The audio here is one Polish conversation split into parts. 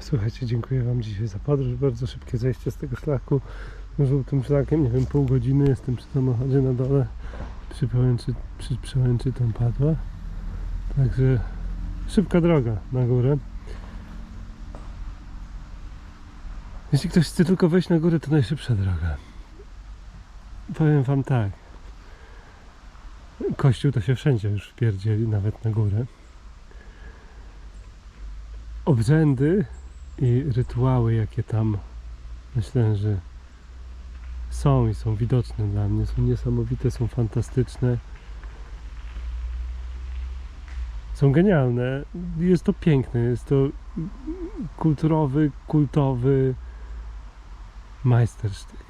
Słuchajcie, dziękuję Wam dzisiaj za podróż. Bardzo szybkie zejście z tego szlaku. Żółtym szlakiem, nie wiem, pół godziny jestem przy samochodzie na dole. Przy przełęczy, przy przełęczy tam padła. Także szybka droga na górę. Jeśli ktoś chce tylko wejść na górę, to najszybsza droga. Powiem Wam tak. Kościół to się wszędzie już wpierdzieli, nawet na górę. Obrzędy i rytuały, jakie tam myślę, że są i są widoczne dla mnie, są niesamowite, są fantastyczne. Są genialne. Jest to piękne, jest to kulturowy, kultowy majstersztyk.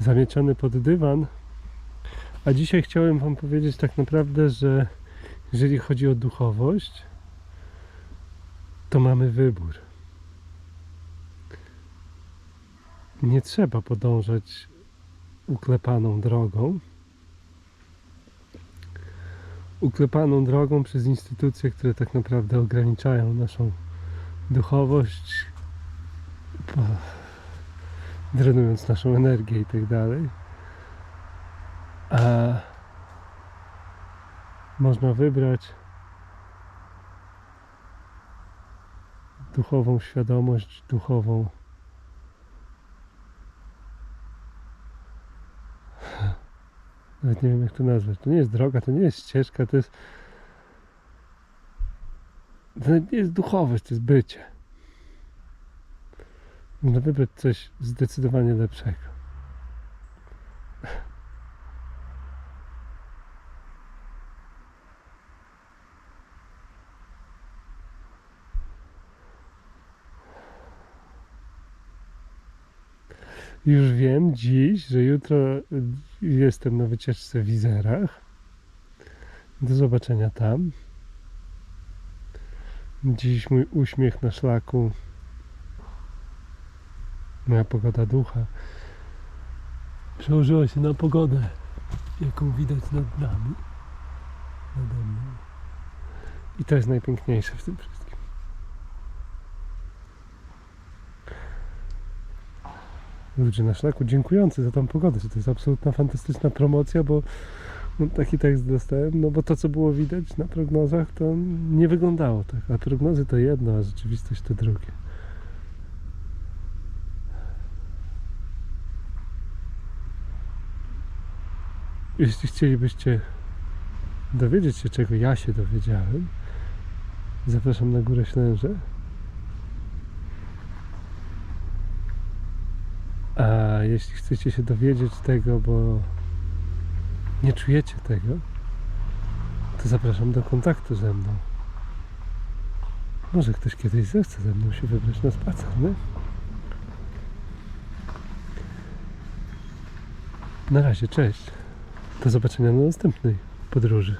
Zamieciony pod dywan. A dzisiaj chciałem Wam powiedzieć tak naprawdę, że jeżeli chodzi o duchowość, to mamy wybór. Nie trzeba podążać uklepaną drogą. Uklepaną drogą przez instytucje, które tak naprawdę ograniczają naszą duchowość, drenując naszą energię i tak dalej. A można wybrać duchową świadomość, duchową. Nawet nie wiem jak to nazwać. To nie jest droga, to nie jest ścieżka, to jest. To nie jest duchowość, to jest bycie. Można wybrać coś zdecydowanie lepszego. Już wiem dziś, że jutro y, jestem na wycieczce w Izerach. Do zobaczenia tam. Dziś mój uśmiech na szlaku, moja pogoda ducha przełożyła się na pogodę, jaką widać nad nami. Nade mną. I to jest najpiękniejsze w tym wszystkim. Ludzie na szlaku dziękujący za tą pogodę, to jest absolutna fantastyczna promocja, bo no, taki tekst dostałem, no bo to co było widać na prognozach to nie wyglądało tak, a prognozy to jedno, a rzeczywistość to drugie. Jeśli chcielibyście dowiedzieć się czego ja się dowiedziałem, zapraszam na Górę Ślęże. A jeśli chcecie się dowiedzieć tego, bo nie czujecie tego, to zapraszam do kontaktu ze mną. Może ktoś kiedyś zechce ze mną się wybrać na spacer, nie? Na razie, cześć. Do zobaczenia na następnej podróży.